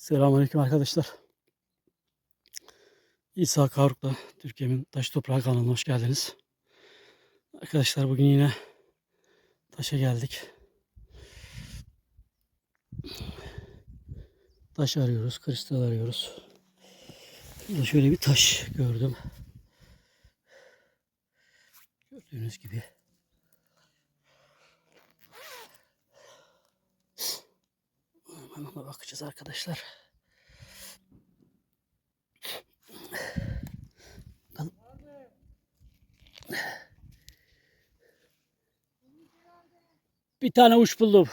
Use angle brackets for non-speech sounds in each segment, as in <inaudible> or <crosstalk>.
Selamünaleyküm arkadaşlar. İsa Karuk'la Türkiye'nin Taş Toprağı kanalına hoş geldiniz. Arkadaşlar bugün yine taşa geldik. Taş arıyoruz, kristal arıyoruz. Burada şöyle bir taş gördüm. Gördüğünüz gibi. Ona bakacağız arkadaşlar. Bir tane uç buldum.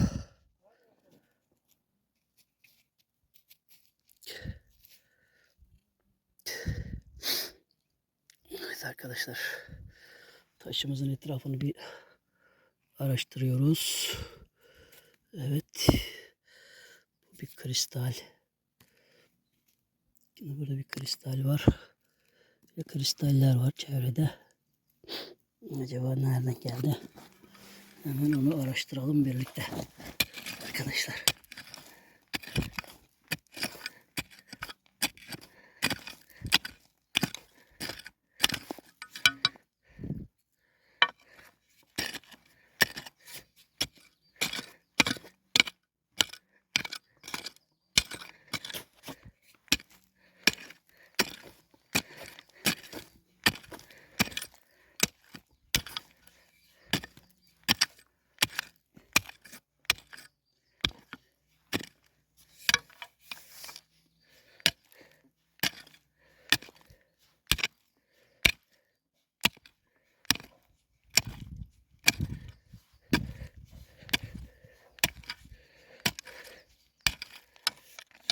Evet arkadaşlar. Taşımızın etrafını bir araştırıyoruz. Evet. Bir kristal. Şimdi burada bir kristal var. Ve kristaller var çevrede. Acaba nereden geldi? Hemen onu araştıralım birlikte. Arkadaşlar.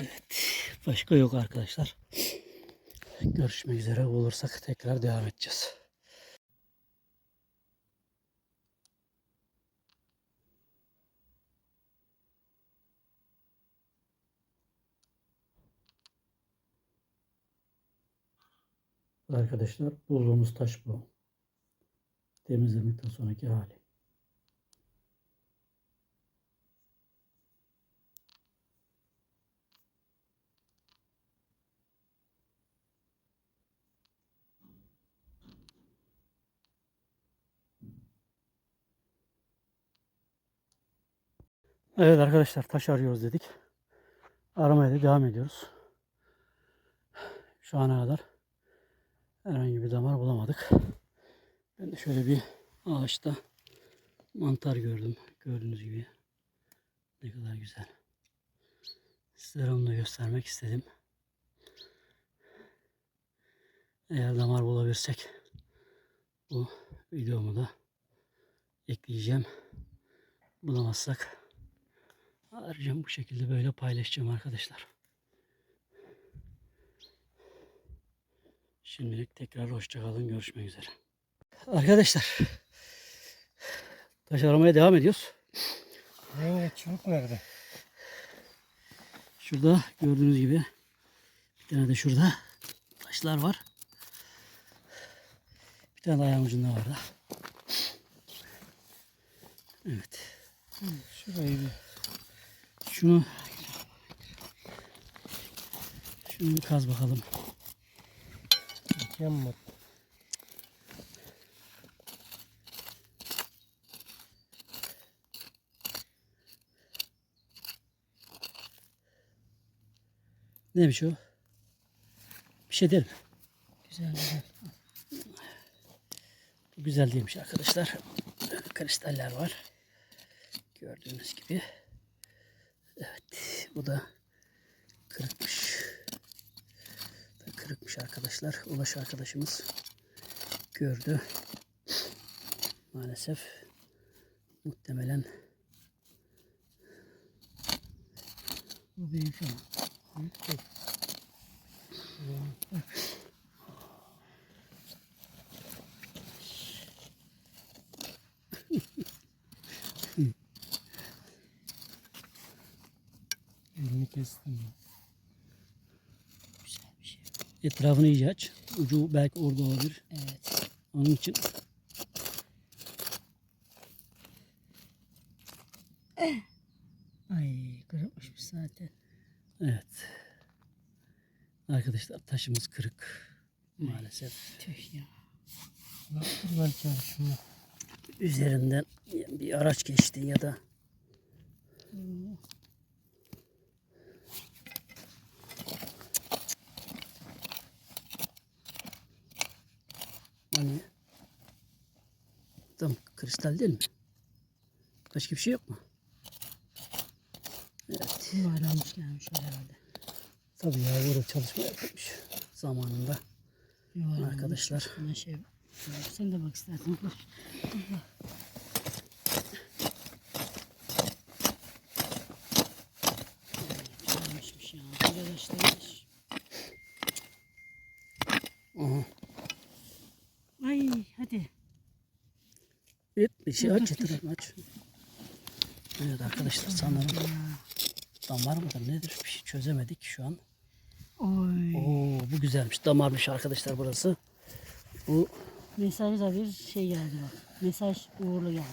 Evet. Başka yok arkadaşlar. Görüşmek üzere olursak tekrar devam edeceğiz. Arkadaşlar bulduğumuz taş bu. Temizlemekten sonraki hali. Evet arkadaşlar taş arıyoruz dedik. Aramaya da devam ediyoruz. Şu ana kadar herhangi bir damar bulamadık. Ben de şöyle bir ağaçta mantar gördüm. Gördüğünüz gibi. Ne kadar güzel. Sizlere onu da göstermek istedim. Eğer damar bulabilirsek bu videomu da ekleyeceğim. Bulamazsak Harcam bu şekilde böyle paylaşacağım arkadaşlar. Şimdilik tekrar hoşça kalın. Görüşmek üzere. Arkadaşlar taş aramaya devam ediyoruz. Yenge çubuk nerede? Şurada gördüğünüz gibi bir tane de şurada taşlar var. Bir tane de ayağın ucunda var da. Evet. Şurayı bir Şunu şunu bir kaz bakalım. yanma. Neymiş o? Bir şey değil mi? Güzel güzel. Bu güzel değilmiş arkadaşlar. Kristaller var. Gördüğünüz gibi. Bu da kırıkmış. Da kırıkmış arkadaşlar. Ulaş arkadaşımız gördü. Maalesef muhtemelen Bu büyük ama. Büyük değil. Elini kestim. güzel bir şey. Etrafını iyice aç. Ucu belki orada olabilir. Evet. Onun için Ay kırıkmışmış zaten. evet. Arkadaşlar taşımız kırık. Maalesef. Tüh ya. Yoktur belki altında. Üzerinden bir araç geçti ya da Hani tam kristal değil mi? Başka bir şey yok mu? Evet. Yuvarlanmış gelmiş herhalde. Tabii ya burada çalışma yapılmış zamanında Yuvarlanmış. arkadaşlar. Şey. Sen de bak istersen. Dur. Güzelmişmiş ya. Arkadaşlar. Aha. Ay hadi. Evet bir şey aç yatırım aç. Evet arkadaşlar sanırım damar mıdır nedir bir şey çözemedik şu an. Oy. Oo bu güzelmiş damarmış arkadaşlar burası. Bu Mesajda bir şey geldi bak. Mesaj uğurlu geldi.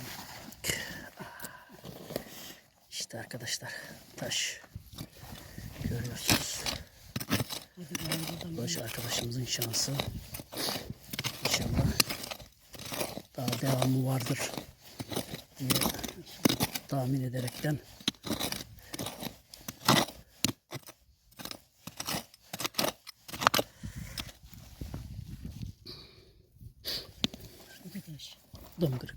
işte arkadaşlar taş görüyorsunuz. Hadi ben buradan Baş arkadaşımızın şansı. Devamı vardır diye tahmin ederekten dom kırık.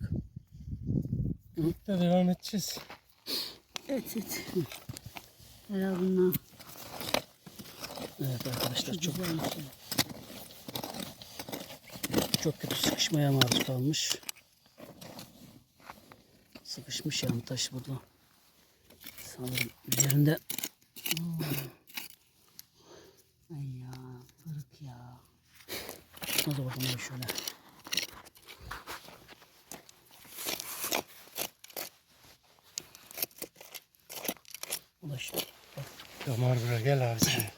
Da devam edeceğiz. Evet evet. Herhalde bundan Evet arkadaşlar çok çok çok kötü sıkışmaya maruz kalmış. Sıkışmış yani taş burada. Sanırım üzerinde Ay ya kırık ya. Hadi bakalım şöyle. Ulaş. Damar bura gel abi sen.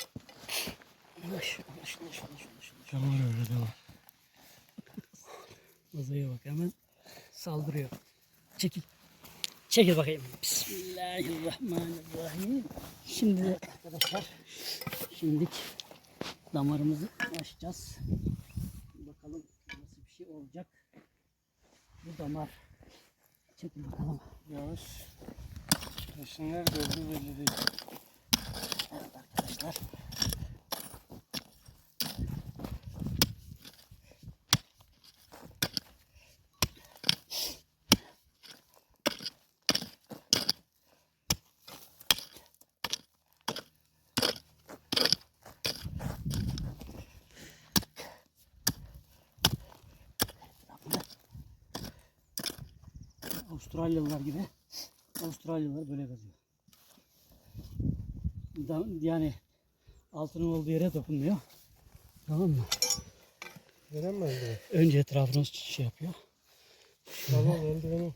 Ulaş. Ulaş. Ulaş. Ulaş. ulaş. Damar öyle damar. Uzaya bak hemen saldırıyor. Çekil. Çekil bakayım. Bismillahirrahmanirrahim. Şimdi arkadaşlar şimdilik damarımızı açacağız. Bakalım nasıl bir şey olacak. Bu damar. Çekil bakalım. Yavaş. Taşın nerede olduğu belli değil. Evet arkadaşlar. Avustralyalılar gibi Avustralyalılar böyle kazıyor. Yani altının olduğu yere dokunmuyor. Tamam mı? Neden mi eldiven? Önce etrafını şey yapıyor. Tamam eldivenin.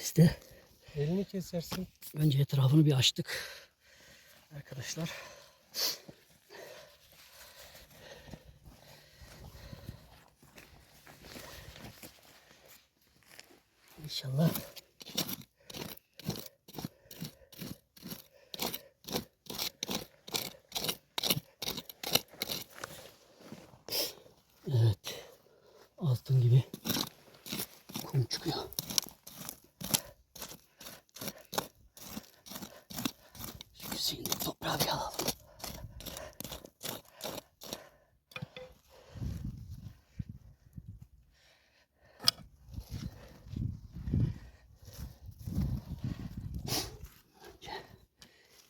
İşte Elini kesersin. önce etrafını bir açtık. Arkadaşlar. İnşallah Evet. Altın gibi kum çıkıyor. Hüseyin'in toprağı bir alalım. Önce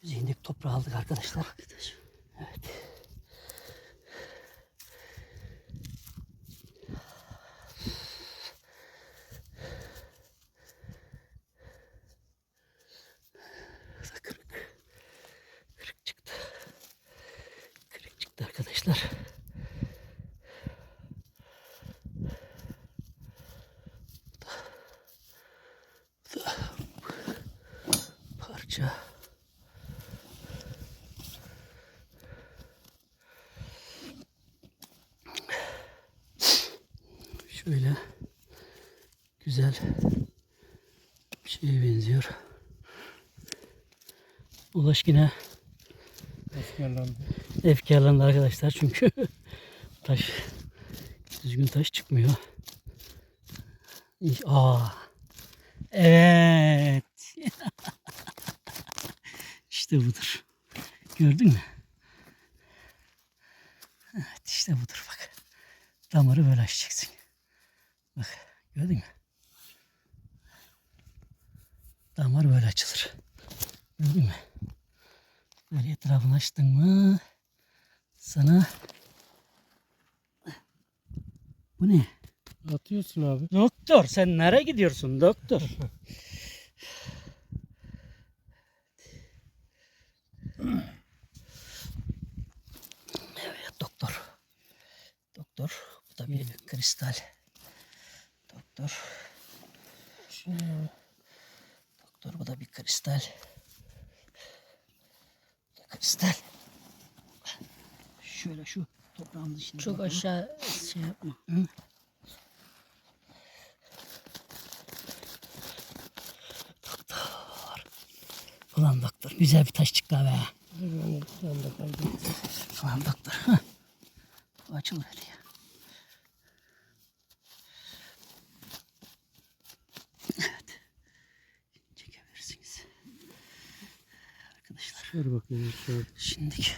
Hüseyin'deki toprağı aldık arkadaşlar. Evet. Kırık. Kırık çıktı. Kırık çıktı arkadaşlar. Bu da, bu da parça. Şöyle güzel bir şeye benziyor. Ulaş yine efkarlandı. Efkarlandı arkadaşlar çünkü <laughs> taş düzgün taş çıkmıyor. Aa. Evet. <laughs> işte budur. Gördün mü? Evet işte budur bak. Damarı böyle açacaksın. Bak gördün mü? Damar böyle açılır. Gördün mü? Böyle etrafını açtın mı sana bu ne? Atıyorsun abi. Doktor sen nereye gidiyorsun doktor? evet doktor. Doktor. Bu da bir kristal. Doktor. Şimdi da bir kristal. Bu da kristal. Şöyle şu toprağın dışına Çok bakalım. aşağı şey yapma. Ulan doktor güzel bir taş çıktı be. Ulan doktor. heh. Bu açılır öyle ya. Evet. Çekebilirsiniz. Arkadaşlar. Ver bakayım şöyle. Şimdiki.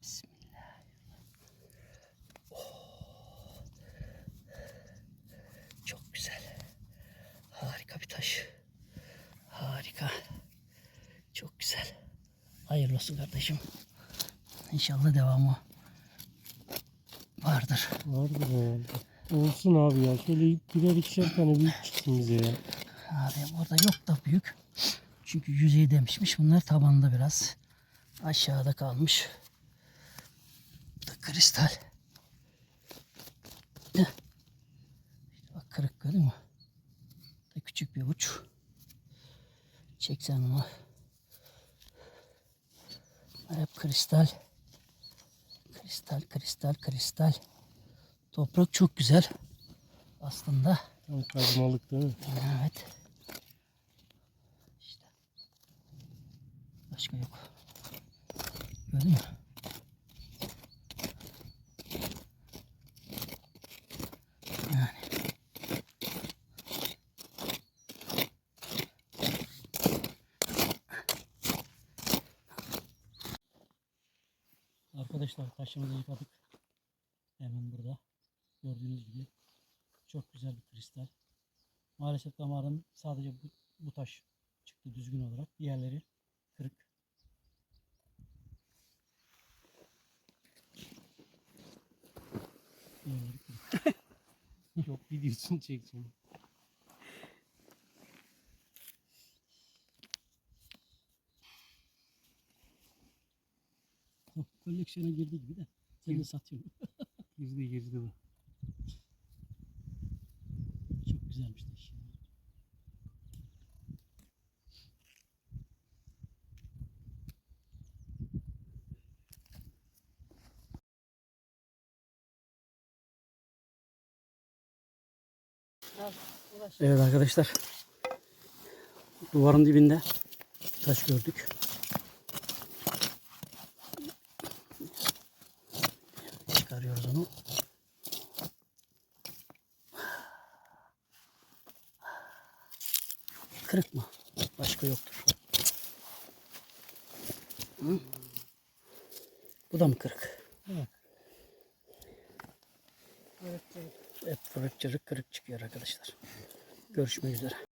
Bismillah. Oh. Çok güzel. Harika bir taş. Harika. Çok güzel. Hayırlı olsun kardeşim. İnşallah devamı vardır. Vardır herhalde. Olsun abi ya. Şöyle birer ikişer tane büyük çıksın bize ya. Abi orada yok da büyük. Çünkü yüzeyi demişmiş. Bunlar tabanda biraz aşağıda kalmış. Bu da kristal. İşte bak kırık gördün mü? Küçük bir uç. Çeksen onu. Bunlar hep kristal. Kristal, kristal, kristal. Toprak çok güzel. Aslında. Tam kazmalık değil mi? Evet. İşte. Başka yok. Gördün mü? Yani. Arkadaşlar taşımızı yıkadık. Hemen burada. Gördüğünüz gibi. Çok güzel bir kristal. Maalesef damarın sadece bu, bu taş çıktı düzgün olarak. Diğerleri kırık. Diğerleri kırık. <laughs> Yok videosunu çekeceğim. Koleksiyona girdi gibi de. Sen de satıyorsun. <laughs> Girdi girdi bu. Çok güzelmiş taş ya. Evet arkadaşlar. Duvarın dibinde taş gördük. Çıkarıyoruz onu. Kırık mı? Başka yoktur. Hı? Bu da mı kırık? Evet. Hep fırıkçırık kırık çıkıyor arkadaşlar. Görüşmek üzere.